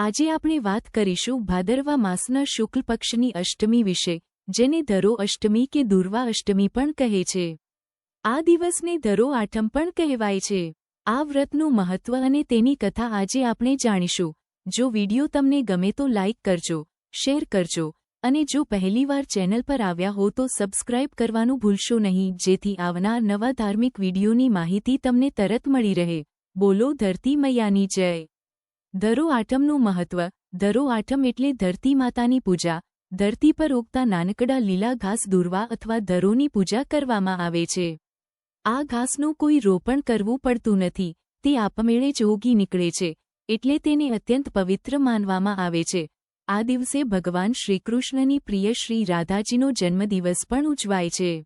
આજે આપણે વાત કરીશું ભાદરવા માસના શુક્લ પક્ષની અષ્ટમી વિશે, જેને ધરો અષ્ટમી કે દુર્વા અષ્ટમી પણ કહે છે. આ દિવસને ધરો આઠમ પણ કહેવાય છે. આ વ્રતનું મહત્વ અને તેની કથા આજે આપણે જાણીશું. જો વિડિયો તમને ગમે તો લાઇક કરજો, શેર કરજો, અને જો પહેલીવાર ચેનલ પર આવ્યા હો તો સબસ્ક્રાઇબ કરવાનું ભૂલશો નહીં, જેથી આવનાર નવા ધાર્મિક વિડીયોની માહિતી તમને તરત મળી રહે. બોલો ધરતી મૈયાની જય. ધરો આઠમનું મહત્વ. ધરો આઠમ એટલે ધરતી માતાની પૂજા. ધરતી પર ઉગતા નાનકડા લીલા ઘાસ દૂરવા અથવા ધરોની પૂજા કરવામાં આવે છે. આ ઘાસનું કોઈ રોપણ કરવું પડતું નથી. તે આપમેળે જ ઉગી નીકળે છે, એટલે તેને અત્યંત પવિત્ર માનવામાં આવે છે. આ દિવસે ભગવાન શ્રીકૃષ્ણની પ્રિય શ્રી રાધાજીનો જન્મદિવસ પણ ઉજવાય છે.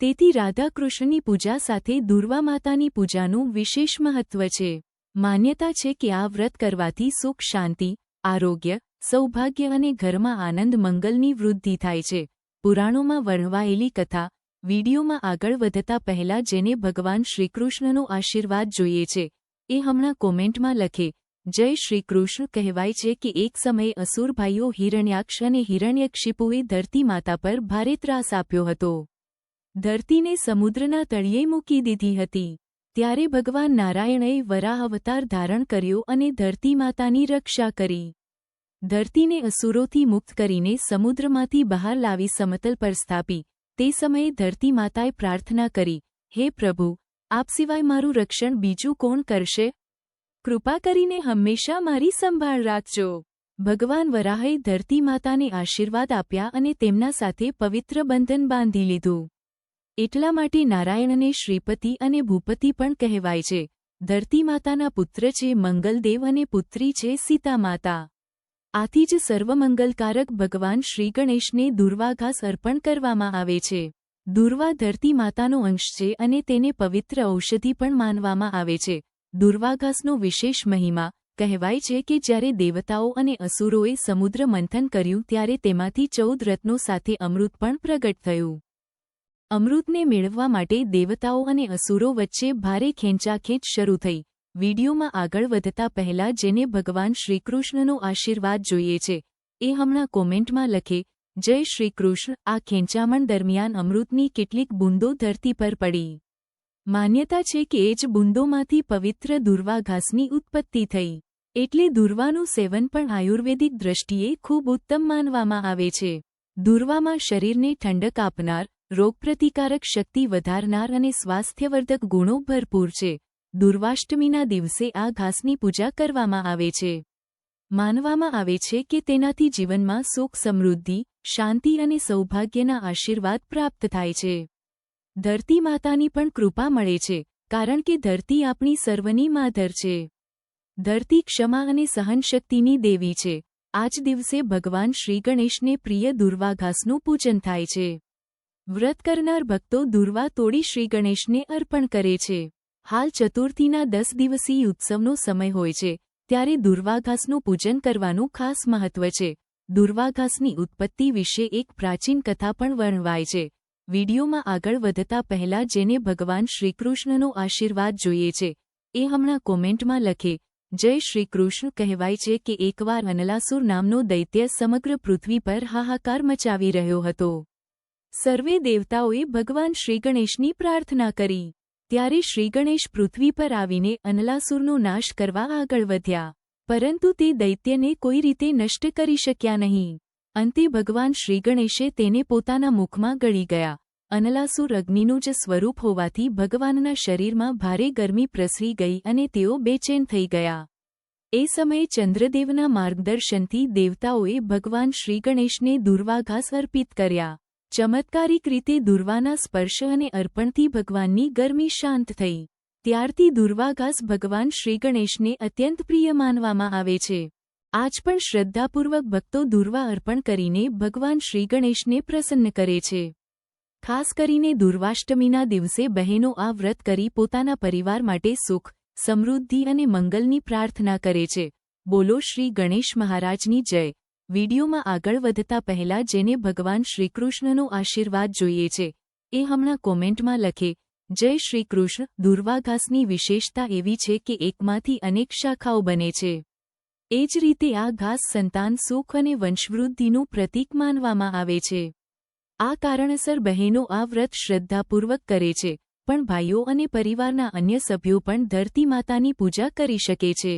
તેથી રાધાકૃષ્ણની પૂજા સાથે દુર્વા માતાની પૂજાનું વિશેષ મહત્વ છે. માન્યતા છે કે આ વ્રત કરવાથી સુખ, શાંતિ, આરોગ્ય, સૌભાગ્ય અને ઘરમાં આનંદ, મંગલની વૃદ્ધિ થાય છે. પુરાણોમાં વર્ણવાયેલી કથા વિડીયોમાં આગળ વધતા પહેલા જેને ભગવાન શ્રીકૃષ્ણનો આશીર્વાદ જોઈએ છે, એ હમણાં કોમેન્ટમાં લખે, જય શ્રીકૃષ્ણ કહેવાય છે કે એક સમયે અસુરભાઈઓ હિરણ્યાક્ષ અને હિરણ્યક્ષિપુએ ધરતી માતા પર ભારે ત્રાસ આપ્યો હતો. ધરતીને સમુદ્રના તળિયે મૂકી દીધી હતી. ત્યારે ભગવાન નારાયણએ વરાહ અવતાર ધારણ કર્યો અને ધરતી માતાની રક્ષા કરી. ધરતીને અસુરોથી મુક્ત કરીને સમુદ્રમાંથી બહાર લાવી સમતલ પર સ્થાપી. તે સમયે ધરતી માતાએ પ્રાર્થના કરી, હે પ્રભુ, આપ સિવાય મારું રક્ષણ બીજું કોણ કરશે? કૃપા કરીને હંમેશા મારી સંભાળ રાખજો. ભગવાન વરાહે ધરતી માતાને આશીર્વાદ આપ્યા અને તેમના સાથે પવિત્ર બંધન બાંધી લીધું. એટલા માટે નારાયણને શ્રીપતિ અને ભૂપતિ પણ કહેવાય છે. ધરતી માતાના પુત્ર છે મંગલદેવ અને પુત્રી છે સીતા માતા આથી જ સર્વમંગલકારક ભગવાન શ્રીગણેશને દુર્વાઘાસ અર્પણ કરવામાં આવે છે. દુર્વા ધરતી માતાનો અંશ છે અને તેને પવિત્ર ઔષધિ પણ માનવામાં આવે છે. દુર્વાઘાસનો વિશેષ મહિમા કહેવાય છે કે જ્યારે દેવતાઓ અને અસુરોએ સમુદ્ર મંથન કર્યું ત્યારે તેમાંથી ચૌદ રત્નો સાથે અમૃત પણ પ્રગટ થયું. અમૃતને મેળવવા માટે દેવતાઓ અને અસુરો વચ્ચે ભારે ખેંચાખેંચ શરૂ થઈ. વિડીયોમાં આગળ વધતા પહેલા જેને ભગવાન શ્રીકૃષ્ણનો આશીર્વાદ જોઈએ છે, એ હમણાં કોમેન્ટમાં લખે, જય શ્રીકૃષ્ણ, આ ખેંચામણ દરમિયાન અમૃતની કેટલીક બૂંદો ધરતી પર પડી. માન્યતા છે કે એ જ બૂંદોમાંથી પવિત્ર દુર્વા ઘાસની ઉત્પત્તિ થઈ. એટલે દુર્વાનું સેવન પણ આયુર્વેદિક દ્રષ્ટિએ ખૂબ ઉત્તમ માનવામાં આવે છે. દુર્વામાં શરીરને ઠંડક આપનાર રોગપ્રતિકારક શક્તિ વધારનાર અને સ્વાસ્થ્યવર્ધક ગુણો ભરપૂર છે. દુર્વાષ્ટમીના દિવસે આ ઘાસની પૂજા કરવામાં આવે છે. માનવામાં આવે છે કે તેનાથી જીવનમાં સુખ, સમૃદ્ધિ, શાંતિ અને સૌભાગ્યના આશીર્વાદ પ્રાપ્ત થાય છે. ધરતી માતાની પણ કૃપા મળે છે, કારણ કે ધરતી આપણી સર્વની માધર છે. ધરતી ક્ષમા અને સહનશક્તિની દેવી છે. આજ દિવસે ભગવાન શ્રી ગણેશને પ્રિય દુર્વાઘાસનું પૂજન થાય છે. વ્રત કરનાર ભક્તો દુર્વા તોડી શ્રી ગણેશને અર્પણ કરે છે. હાલ ચતુર્થીના દસ દિવસીય ઉત્સવનો સમય હોય છે, ત્યારે દુર્વાઘાસનું પૂજન કરવાનું ખાસ મહત્વ છે. દુર્વાઘાસની ઉત્પત્તિ વિશે એક પ્રાચીન કથા પણ વર્ણવાય છે. વિડીયોમાં આગળ વધતા પહેલા જેને ભગવાન શ્રીકૃષ્ણનો આશીર્વાદ જોઈએ છે, એ હમણાં કોમેન્ટમાં લખે, જય શ્રીકૃષ્ણ કહેવાય છે કે એકવાર અનલાસુર નામનો દૈત્ય સમગ્ર પૃથ્વી પર હાહાકાર મચાવી રહ્યો હતો. સર્વે દેવતાઓએ ભગવાન શ્રીગણેશની પ્રાર્થના કરી. ત્યારે શ્રીગણેશ પૃથ્વી પર આવીને અનલાસુરનો નાશ કરવા આગળ વધ્યા. પરંતુ તે દૈત્યને કોઈ રીતે નષ્ટ કરી શક્યા નહીં. અંતે ભગવાન શ્રીગણેશે તેને પોતાના મુખમાં ગળી ગયા. અનલાસુર અગ્નિનું જ સ્વરૂપ હોવાથી ભગવાનના શરીરમાં ભારે ગરમી પ્રસરી ગઈ અને તેઓ બેચેન થઈ ગયા. એ સમયે ચંદ્રદેવના માર્ગદર્શનથી દેવતાઓએ ભગવાન શ્રીગણેશને દુર્વાઘાસ અર્પિત કર્યા. ચમત્કારિક રીતે દુર્વાના સ્પર્શ અને અર્પણથી ભગવાનની ગરમી શાંત થઈ. ત્યારથી દુર્વાઘાસ ભગવાન શ્રી ગણેશને અત્યંત પ્રિય માનવામાં આવે છે. આજ પણ શ્રદ્ધાપૂર્વક ભક્તો દુર્વા અર્પણ કરીને ભગવાન શ્રી ગણેશને પ્રસન્ન કરે છે. ખાસ કરીને દુર્વાષ્ટમીના દિવસે બહેનો આ વ્રત કરી પોતાના પરિવાર માટે સુખ, સમૃદ્ધિ અને મંગલની પ્રાર્થના કરે છે. બોલો શ્રી ગણેશ મહારાજની જય. વિડીયોમાં આગળ વધતા પહેલા જેને ભગવાન શ્રીકૃષ્ણનો આશીર્વાદ જોઈએ છે, એ હમણાં કોમેન્ટમાં લખે, જય શ્રીકૃષ્ણ, દુર્વાઘાસની વિશેષતા એવી છે કે એકમાંથી અનેક શાખાઓ બને છે. એ જ રીતે આ ઘાસ સંતાન સુખ અને વંશવૃદ્ધિનું પ્રતીક માનવામાં આવે છે. આ કારણસર બહેનો આ વ્રત શ્રદ્ધાપૂર્વક કરે છે, પણ ભાઈઓ અને પરિવારના અન્ય સભ્યો પણ ધરતી માતાની પૂજા કરી શકે છે.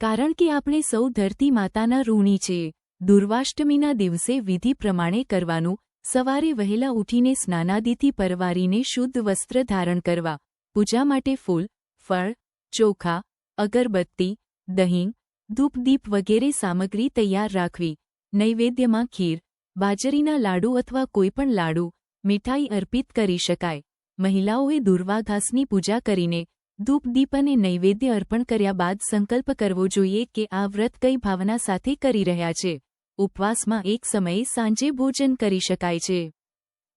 કારણ કે આપણે સૌ ધરતી માતાના ઋણી છીએ દુર્વાષ્ટમીના દિવસે વિધિ પ્રમાણે કરવાનું, સવારે વહેલા ઉઠીને સ્નાનાદિથી પરવારીને શુદ્ધ વસ્ત્ર ધારણ કરવા, પૂજા માટે ફૂલ, ફળ, ચોખા, અગરબત્તી, દહીં, ધૂપદીપ વગેરે સામગ્રી તૈયાર રાખવી, નૈવેદ્યમાં ખીર, બાજરીના લાડુ અથવા કોઈપણ લાડુ, મીઠાઈ અર્પિત કરી શકાય. મહિલાઓએ દુર્વાઘાસની પૂજા કરીને ધૂપદીપ અને નૈવેદ્ય અર્પણ કર્યા બાદ સંકલ્પ કરવો જોઈએ કે આ વ્રત કઈ ભાવના સાથે કરી રહ્યા છે. ઉપવાસમાં એક સમયે સાંજે ભોજન કરી શકાય છે.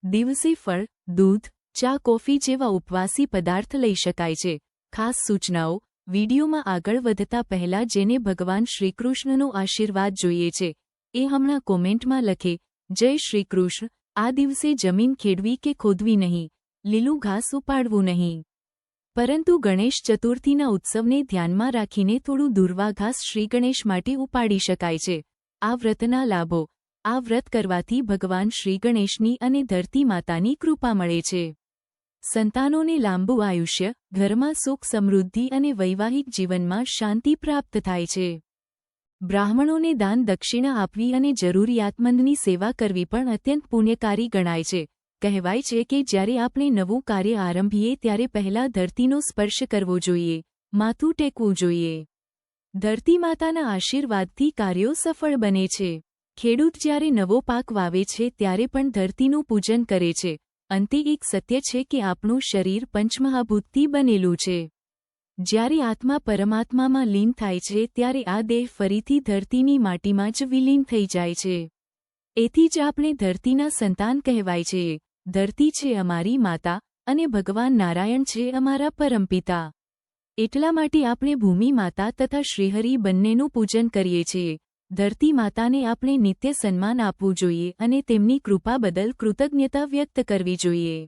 દિવસે ફળ, દૂધ, ચા, કોફી જેવા ઉપવાસી પદાર્થ લઈ શકાય છે. ખાસ સૂચનાઓ, વિડીયોમાં આગળ વધતા પહેલા જેને ભગવાન શ્રીકૃષ્ણનો આશીર્વાદ જોઈએ છે, એ હમણાં કોમેન્ટમાં લખે, જય શ્રીકૃષ્ણ, આ દિવસે જમીન ખેડવી કે ખોદવી નહીં, લીલું ઘાસ ઉપાડવું નહીં. પરંતુ ગણેશ ચતુર્થીના ઉત્સવને ધ્યાનમાં રાખીને થોડું દુર્વા ઘાસ શ્રીગણેશ માટે ઉપાડી શકાય છે. આ વ્રતના લાભો, આ વ્રત કરવાથી ભગવાન શ્રી ગણેશની અને ધરતી માતાની કૃપા મળે છે. સંતાનોને લાંબુ આયુષ્ય, ઘરમાં સુખ સમૃદ્ધિ અને વૈવાહિક જીવનમાં શાંતિ પ્રાપ્ત થાય છે. બ્રાહ્મણોને દાન દક્ષિણા આપવી અને જરૂરિયાતમંદની સેવા કરવી પણ અત્યંત પુણ્યકારી ગણાય છે. કહેવાય છે કે જ્યારે આપણે નવું કાર્ય આરંભીએ ત્યારે પહેલા ધરતીનો સ્પર્શ કરવો જોઈએ, માથું ટેકવું જોઈએ. ધરતી માતાના આશીર્વાદથી કાર્યો સફળ બને છે. ખેડૂત જ્યારે નવો પાક વાવે છે ત્યારે પણ ધરતીનું પૂજન કરે છે. અંતે એક સત્ય છે કે આપણું શરીર પંચમહાભૂતથી બનેલું છે. જ્યારે આત્મા પરમાત્મામાં લીન થાય છે ત્યારે આ દેહ ફરીથી ધરતીની માટીમાં જ વિલીન થઈ જાય છે. એથી જ આપણે ધરતીના સંતાન કહેવાય છે. ધરતી છે અમારી માતા અને ભગવાન નારાયણ છે અમારા પરમપિતા. એટલા માટે આપણે ભૂમિ માતા તથા શ્રીહરિ બંનેનું પૂજન કરીએ છીએ. ધરતી માતાને આપણે નિત્ય સન્માન આપવું જોઈએ અને તેમની કૃપા બદલ કૃતજ્ઞતા વ્યક્ત કરવી જોઈએ.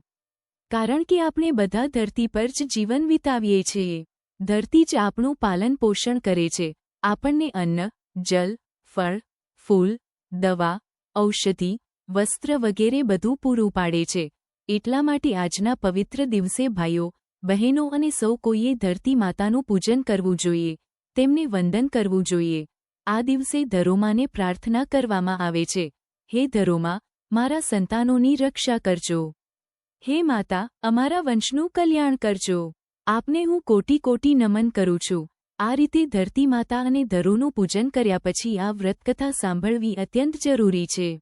કારણ કે આપણે બધા ધરતી પર જ જીવન વિતાવીએ છીએ. ધરતી જ આપણું પાલન પોષણ કરે છે. આપણને અન્ન, જલ, ફળ, ફૂલ, દવા, ઔષધિ, વસ્ત્ર વગેરે બધું પૂરું પાડે છે. એટલા માટે આજના પવિત્ર દિવસે ભાઈઓ બહેનો અને સૌ કોઈએ ધરતી માતાનું પૂજન કરવું જોઈએ, તેમને વંદન કરવું જોઈએ. આ દિવસે ધરોમાને પ્રાર્થના કરવામાં આવે છે. હે ધરોમા, મારા સંતાનોની રક્ષા કરજો. હે માતા, અમારા વંશનું કલ્યાણ કરજો. આપને હું કોટી કોટી નમન કરું છું. આ રીતે ધરતી માતા અને ધરોનું પૂજન કર્યા પછી આ વ્રતકથા સાંભળવી અત્યંત જરૂરી છે.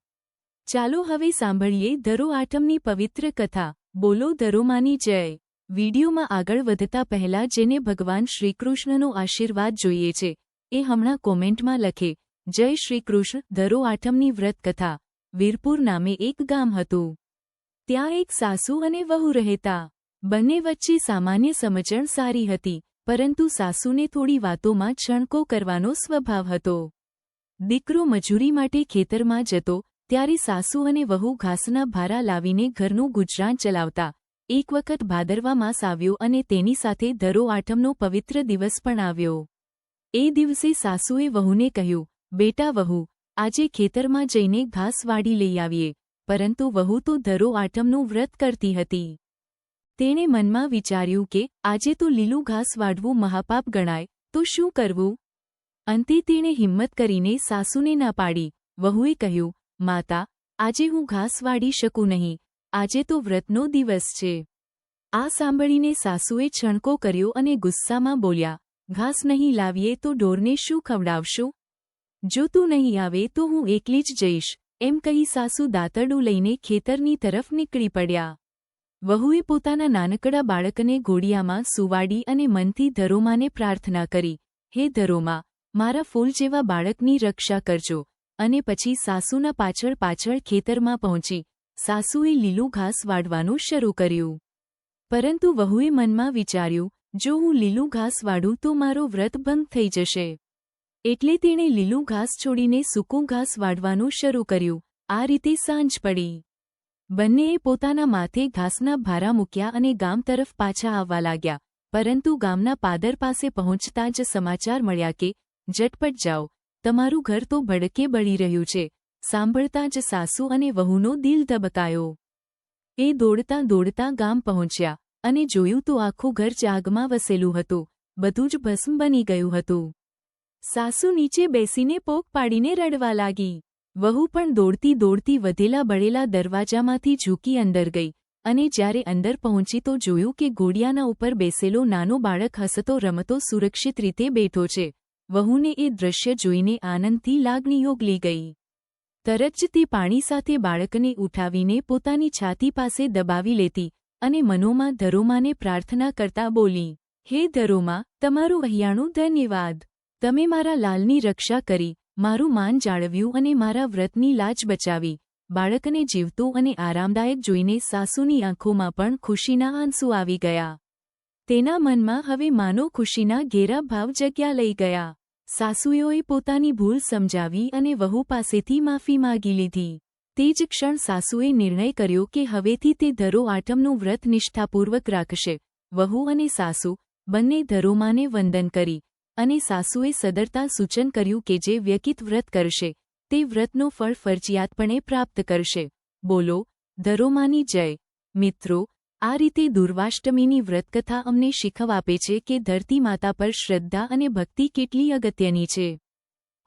ચાલો હવે સાંભળીએ ધરો આઠમની પવિત્ર કથા. બોલો ધરોમાની જય. વિડીયોમાં આગળ વધતા પહેલા જેને ભગવાન શ્રીકૃષ્ણનો આશીર્વાદ જોઈએ છે, એ હમણાં કોમેન્ટમાં લખે, જય શ્રીકૃષ્ણ, ધરો આઠમની વ્રત કથા, વીરપુર નામે એક ગામ હતું. ત્યાં એક સાસુ અને વહુ રહેતા. બંને વચ્ચે સામાન્ય સમજણ સારી હતી, પરંતુ સાસુને થોડી વાતોમાં છણકો કરવાનો સ્વભાવ હતો. દીકરો મજૂરી માટે ખેતરમાં જતો, ત્યારે સાસુ અને વહુ ઘાસના ભારા લાવીને ઘરનું ગુજરાન ચલાવતા એક વખત ભાદરવા માસ આવ્યો અને તેની સાથે ધરો આઠમનો પવિત્ર દિવસ પણ આવ્યો. એ દિવસે સાસુએ વહુને કહ્યું, બેટા વહુ, આજે ખેતરમાં જઈને ઘાસ વાડી લઈ આવીએ, પરંતુ વહુ તો ધરો આઠમનું વ્રત કરતી હતી. તેણે મનમાં વિચાર્યું કે, આજે તો લીલું ઘાસ વાડવું મહાપાપ ગણાય, તો શું કરવું? અંતે તેણે હિંમત કરીને સાસુને ના પાડી. વહુએ કહ્યું, માતા, આજે હું ઘાસ વાડી શકું નહીં આજે તો વ્રતનો દિવસ છે. આ સાંભળીને સાસુએ છણકો કર્યો અને ગુસ્સામાં બોલ્યા, ઘાસ નહીં લાવીએ તો ઢોરને શું ખવડાવશું? જો તું નહીં આવે તો હું એકલી જ જઈશ. એમ કહી સાસુ દાંતરડું લઈને ખેતરની તરફ નીકળી પડ્યા. વહુએ પોતાના નાનકડા બાળકને ઘોડિયામાં સુવાડી અને મનથી ધરોમાને પ્રાર્થના કરી, હે ધરોમા, મારા ફૂલ જેવા બાળકની રક્ષા કરજો. અને પછી સાસુના પાછળ પાછળ ખેતરમાં પહોંચી સાસુએ લીલું ઘાસ વાડવાનું શરૂ કર્યું. પરંતુ વહુએ મનમાં વિચાર્યું, જો હું લીલું ઘાસ વાડું તો મારો વ્રત ભંગ થઈ જશે. એટલે તેણે લીલું ઘાસ છોડીને સૂકું ઘાસ વાડવાનું શરૂ કર્યું. આ રીતે સાંજ પડી. બંનેએ પોતાના માથે ઘાસના ભારા મૂક્યા અને ગામ તરફ પાછા આવવા લાગ્યા. પરંતુ ગામના પાદર પાસે પહોંચતા જ સમાચાર મળ્યા કે, ઝટપટ જાઓ. તમારું ઘર તો ભડકે બળી રહ્યું છે. સાંભળતા જ સાસુ અને વહુનો દિલ ધબકાયો. એ દોડતા દોડતા ગામ પહોંચ્યા અને જોયું તો આખું ઘર જાગમાં વસેલું હતું, બધું જ ભસ્મ બની ગયું હતું. સાસુ નીચે બેસીને પોક પાડીને રડવા લાગી. વહુ પણ દોડતી દોડતી વધેલા બળેલા દરવાજામાંથી ઝૂકી અંદર ગઈ અને જ્યારે અંદર પહોંચી તો જોયું કે ઘોડિયાના ઉપર બેસેલો નાનો બાળક હસતો રમતો સુરક્ષિત રીતે બેઠો છે. વહુને એ દ્રશ્ય જોઈને આનંદથી લાગણીઓ ગલી ગઈ. તરત પાણી સાથે બાળકને ઉઠાવીને પોતાની છાતી પાસે દબાવી લેતી અને મનોમાં ધરોમાને પ્રાર્થના કરતા બોલી, હે ધરોમા, તમારું વહિયાણું ધન્યવાદ. તમે મારા લાલની રક્ષા કરી, મારું માન જાળવ્યું અને મારા વ્રતની લાજ બચાવી. બાળકને જીવતું અને આરામદાયક જોઈને સાસુની આંખોમાં પણ ખુશીના આંસુ આવી ગયા. તેના મનમાં હવે માનો ખુશીના ઘેરા ભાવ જગ્યા લઈ ગયા. સાસુઓએ પોતાની ભૂલ સમજાવી અને વહુ પાસેથી માફી માગી લીધી. તે જ ક્ષણ સાસુએ નિર્ણય કર્યો કે હવેથી તે ધરો આઠમનું વ્રત નિષ્ઠાપૂર્વક રાખશે. વહુ અને સાસુ બંને ધરોમાને વંદન કરી અને સાસુએ સદરતા સૂચન કર્યું કે જે વ્યકિત વ્રત કરશે, તે વ્રતનો ફળ ફરજિયાતપણે પ્રાપ્ત કરશે. બોલો, ધરોમાની જય. મિત્રો આ રીતે દુર્વાષ્ટમીની વ્રતકથા અમને શીખવ આપે છે કે ધરતી માતા પર શ્રદ્ધા અને ભક્તિ કેટલી અગત્યની છે.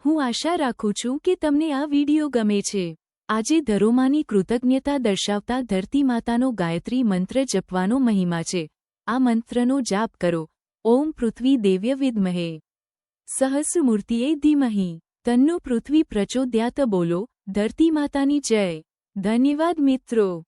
હું આશા રાખું છું કે તમને આ વિડિયો ગમે છે. આજે ધરોમાની કૃતજ્ઞતા દર્શાવતા ધરતી માતાનો ગાયત્રી મંત્ર જપવાનો મહિમા છે. આ મંત્રનો જાપ કરો. ઓમ પૃથ્વી દેવ્ય વિદ્મહે. સહસ્રમૂર્તિએ ધીમહી. તન્નો પૃથ્વી પ્રચોદ્યાત બોલો. ધરતી માતાની જય. ધન્યવાદ મિત્રો.